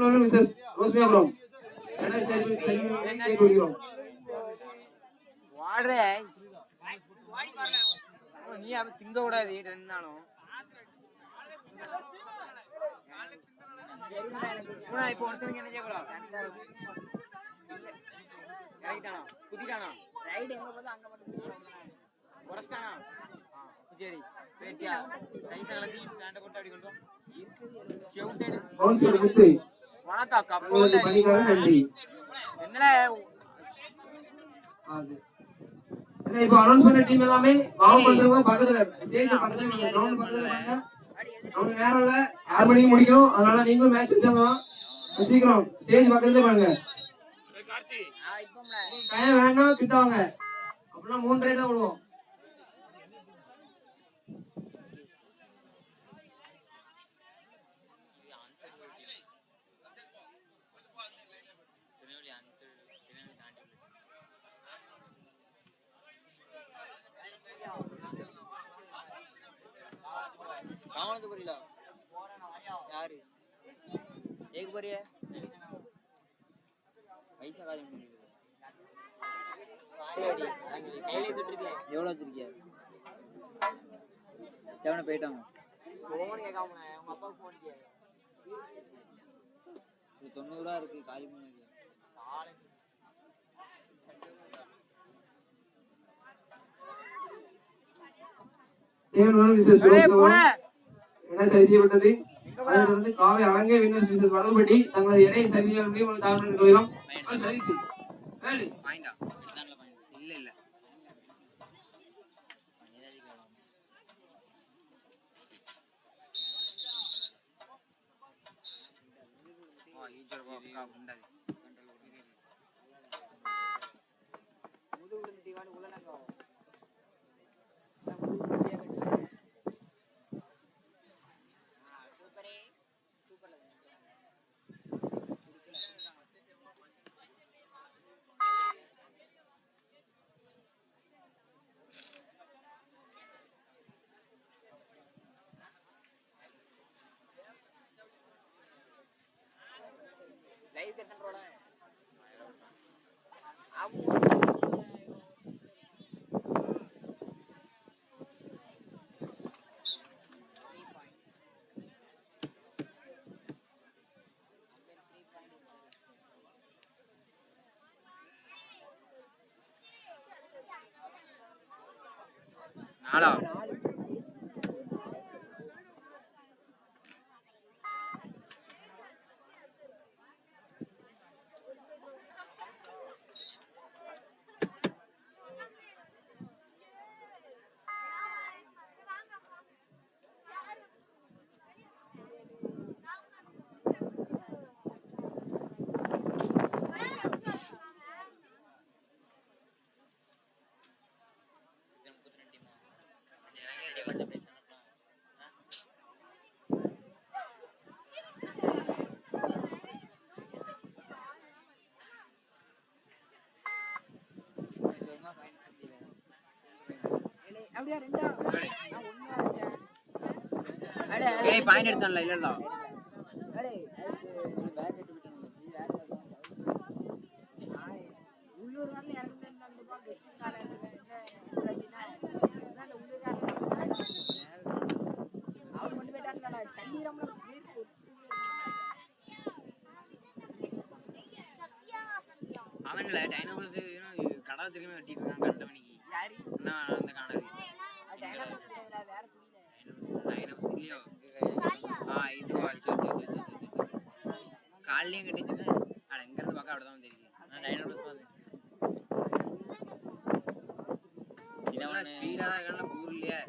Devanur Mrs Rosmiyapuram என்ன செல்வி செல்வி கேட்கிறோம் வாடுறே. நீ அவன் திங்க கூடாது ரெண்டு நாளும். பூனா, இப்போ ஒருத்தனுக்கு என்ன செய்யக்கூடாது இறங்கிட்டானா குதிட்டானா உரஸ்டானா ஆ, சரி. பேட்டியா ரைஸ் எல்லாத்தையும் ஸ்டாண்ட போட்டு அப்படி கொண்டு நன்றி. இப்போ அனௌன்ஸ் பண்ண டீம் எல்லாமே வாவ் பண்றவங்க பக்கத்துல ஸ்டேஜ் பக்கத்துல நீங்க கிரவுண்ட் பக்கத்துல அவங்க நேரம் இல்ல. ஆறு மணிக்கு முடிக்கணும் அதனால நீங்களும் மேட்ச் வச்சவங்க தான் சீக்கிரம் ஸ்டேஜ் பக்கத்துல பண்ணுங்க டைம் கிட்ட வாங்க அப்படின்னா மூணு ரைட் தான் விடுவோம். காவனத்து புரியல யாரு? ஏக்கு போறிய? பைசா காலி கையில தொட்டிருக்கல. எவ்வளவு வச்சிருக்கிய? செவன போயிட்டாங்க? போன் கேட்காம உங்க அப்பா போன் இது தொண்ணூறு ரூபா இருக்கு காலி பண்ணது மிஸ்ஸஸ் எடை சரி செய்யப்பட்டது? அதைத் தொடர்ந்து காவை அலங்கை வின்னர்ஸ் மிஸ்ஸஸ் வடல்பட்டி தங்களது எடையை சரி செய்ய முடியும் தாக்கல் சரி செய்யும் Hello. ஏய் பாயிண்ட் எடுத்தான்ல இல்ல இல்ல அவன்ல டைனோபஸ் கடை வச்சிருக்கமே வெட்டிட்டு இருக்கான் கண்டமணிக்கு அந்த காணாரு இல்லையோ ஆ இதுவா காலையும் கட்டிச்சுங்க இருந்து பார்க்க அப்படிதான் தெரியுது டைனோபஸ் பார்த்து ஸ்பீடா தான் இருக்கான கூறு இல்லையா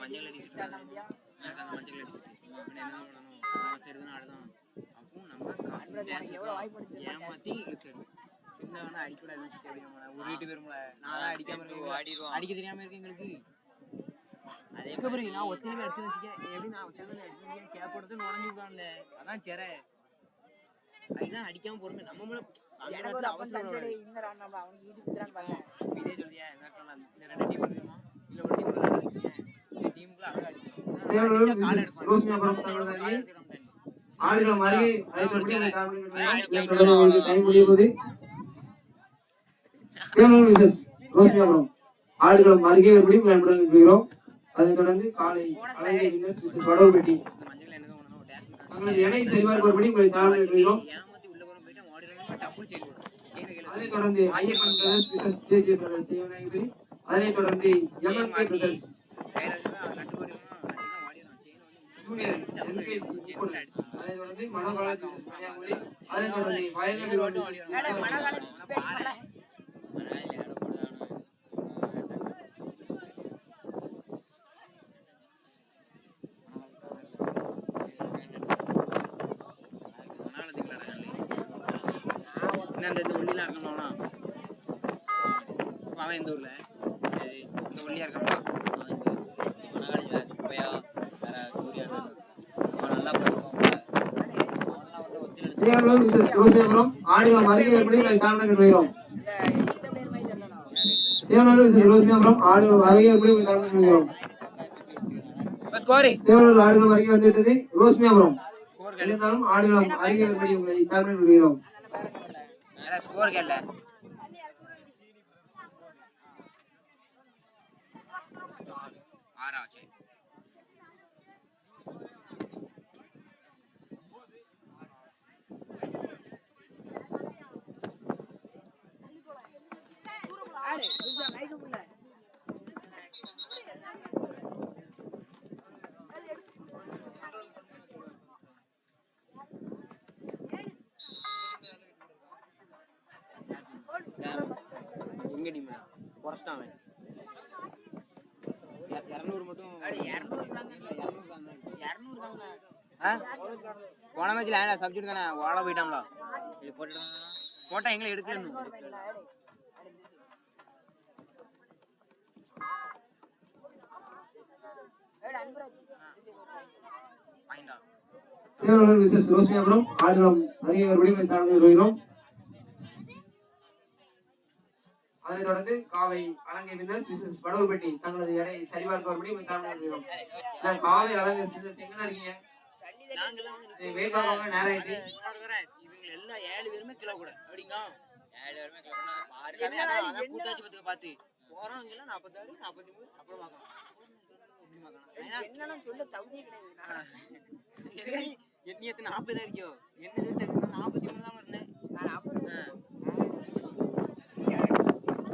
மஞ்சள் அடிச்சுட்டு எனக்கு அந்த மஞ்சள் அடிச்சுட்டு என்ன பண்ணணும் சரி தான் அடுதான் அப்போ நம்ம காட்டு ஏமாத்தி இழுத்தடி சின்னவனா அடிக்கூடாது வச்சுட்டு அப்படி நம்ம உருவிட்டு போயிரும்ல நான் தான் அடிக்காம இருக்கேன். அடிக்க தெரியாம இருக்கு எங்களுக்கு. அதே மாதிரி நான் ஒத்தையில எடுத்து வச்சுக்கேன் எப்படி நான் ஒத்தையில எடுத்து வச்சுக்கேன் கேப் எடுத்து நுழைஞ்சு விட்டான்ல அதான் சரி அதுதான் அடிக்காம பொறுமை. நம்ம மேல அந்த நேரத்துல அவசரம் வராது. இதே சொல்லியா? இந்த ரெண்டு டீம் இருக்குமா இல்ல ஒரு டீம் இந்த டீமுக்குள்ள அழகா அடிக்கணும் டைம் போது தேவனூர் மிஸ்ஸஸ் ரோஸ்மியாபுரம் ஆடுகளம் அருகே மறுபடியும் உங்களை இருக்கிறோம் அதைத் தொடர்ந்து காலை மிஸ்ஸஸ் வடவர்பட்டி தங்களது எடை சரிபார்க்க ஒருபடி உங்களை தாழ்வு இருக்கிறோம் அதைத் தொடர்ந்து Ayyappan brothers Mrs Teji brothers Devanayaki. அதைத் தொடர்ந்து எம்எம்கே பிரதர்ஸ் ஜூனியர் தொடர்ந்து மனோகலாஜ் மிஸ்ஸஸ் கன்னியாகுமரி. தொடர்ந்து வயல்நாடு ரோடு இந்த ஒல்லிலாம் இருக்கணும்னா? அவன் எந்த ஊர்ல இந்த ஒல்லியா இருக்கான்ப்பா தேவனூர் மிஸ்ஸஸ் ரோஸ்மியாபுரம் ஆடுகளம் அருகே ஒருபடி உங்களை தாழ்மையுடன் நிறுவுகிறோம் தேவனூர் மிஸ்ஸஸ் ரோஸ்மியாபுரம் ஆடுகளம் அருகே ஒருபடி உங்களை தாழ்மையுடன் நிறுவுகிறோம் ஸ்கோரி தேவனூர் ஆடுகளம் அருகே வந்துவிட்டது ரோஸ்மியாபுரம் இருந்தாலும் ஆடுகளம் அருகே ஒருபடி உங்களை நிறுவுகிறோம் ஸ்கோர் கேட்ல ஆறா சரி எங்க டீம் குறைச்சிட்டான் அவன் இர- இரநூறு மட்டும்? போன மேட்ச்ல ஏன்டா சப்ஜெக்ட் தானே? ஓட போயிட்டாங்களா போட்டா எங்களை எடுக்கல இன்னும். பாயிண்டா தேவனூர் மிஸ்ஸஸ் ரோஸ்மியாபுரம் ஆடுகளம் அருகே ஒருபடி அதனைத் தொடர்ந்து காவை அலங்கை வின்னர்ஸ் மிஸ்ஸஸ் வடூர்பட்டி தங்களது எடையை சரிபார்க்கவர்படி ஒருபடி நான் காவை அலங்கை வின்னர்ஸ் எங்க இருக்கீங்க? ஏய், வெயிட் பார்க்கவங்க நேரம் ஆயிட்டு. இவங்க எல்லாம் ஏழு பேருமே கிலோ கூட அப்படிங்க ஏழு பேருமே கிலோ கூட கூட்டாச்சு பத்துக்க பார்த்து போறவங்க எல்லாம் நாற்பத்தாறு நாற்பத்தி மூணு அப்புறம் பார்க்கலாம் என்னன்னு சொல்ல தகுதியே கிடையாது எண்ணியத்து நாற்பதா இருக்கியோ என்ன நாற்பத்தி மூணு தான் இருந்தேன்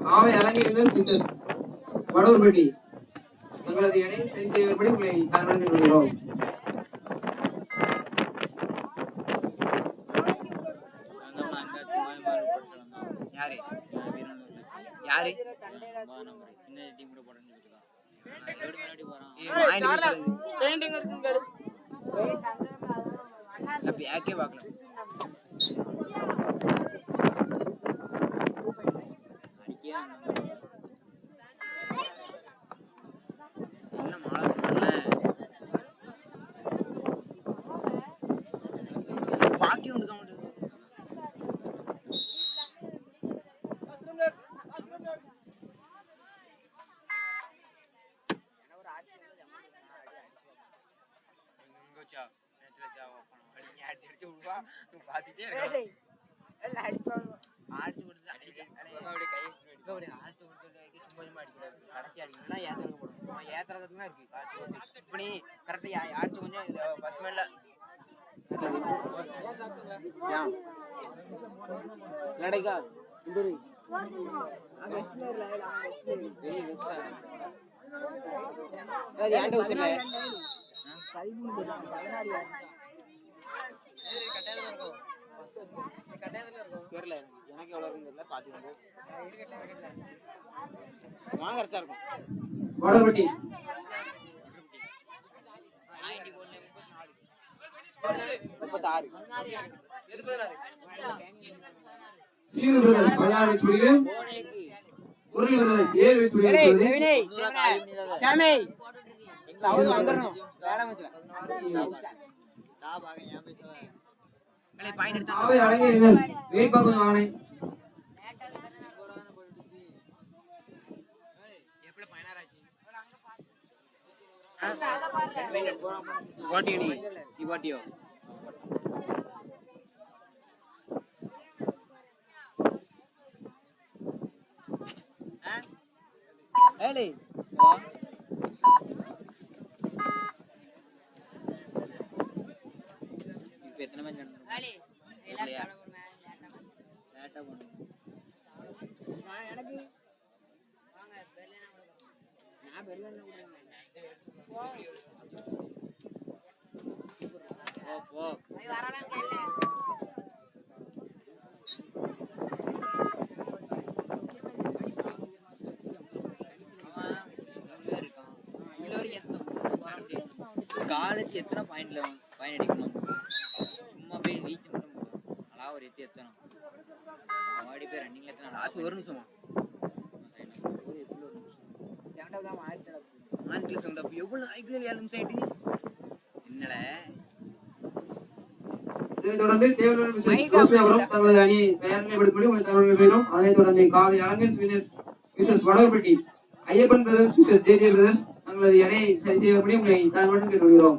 காவை அலங்கை வின்னர்ஸ் மிஸ்ஸஸ் வடூர்பட்டி தங்களது எடை சரி செய்வதன்படி உங்களை யாரு? யாரு? சொல்லுது. நான் பேக்கே பார்க்கல அடிச்சு அடிச்சு விடுவா நீ பாத்துட்டே ಗೌರಿ ಆರು ಚೌರ್ಜಲ್ಯಾಗಿ ಚುಂಬಲ್ ಮಾಡಿಬಿಡೋದು ಕಡಚಿ ಅಡಿಗೆನ ಯಾಸರ್ಗೆ ಬಿಡೋದು ಅವ ಯಾವ ಥರದನ್ನ ಇರ್ಕಿ ಆ ಚೌರ್ಜಿ ಚಿಪ್ಪಣಿ ಕರೆಕ್ಟ್ ಯಾ ಆರು ಚೌಂಜ ಬಸ್ ಮೇಲೆ ಲಡಗ ಇಂದೂರಿ ಅದು ಯಾಂಡ ಉಸಿರ தெரியல எனக்கு. எனக்கு எவ்வளவு இருக்குன்னு தெரியல பாத்துக்கோங்க வாங்க கரெக்டா இருக்கும். வடூர்பட்டி முப்பத்தாறு. சீனு பிரதர்ஸ் பதினாறு முரளி ஏழு சாமி வந்துடணும். பாட்டியோ நீ நீ பாட்டியோ ஏலே வா இப்போ எத்தனை மேட்ச் நடந்தது வேலி எல்லாரும் சாப்பிட போறோம் லேட்டா லேட்டாக போகணும் எனக்கு வாங்க பெர்லினா கூட நான் பெர்லினா கூட போ. போ வரலாம் கேளு. காலேஜ் எத்தனை பாயிண்ட்ல பாயிண்ட் அடிக்கணும்? போய் ரீச் மட்டும் போதும். அழகா ஒரு எத்தி எத்தணும். ஆடி போய் ரன்னிங்ல எத்தனை லாஸ்ட் ஒரு நிமிஷமா சவுண்ட் அப்போ எவ்வளோ ஐபிஎல் ஏழு நிமிஷம் ஆயிட்டு என்னடா இதனைத் தொடர்ந்து ரோஸ்மி அவரும் தங்களது அணியை தயார் நிலைப்படுத்தி உங்களை தகவல் பெறுகிறோம் அதனைத் தொடர்ந்து Kavi Alankar winners Vadavarpatti Ayyappan brothers Mrs J J brothers தங்களது எடையை சரி செய்யப்படி உங்களை தாழ்வுடன் கேட்டுக்கொள்கிறோம்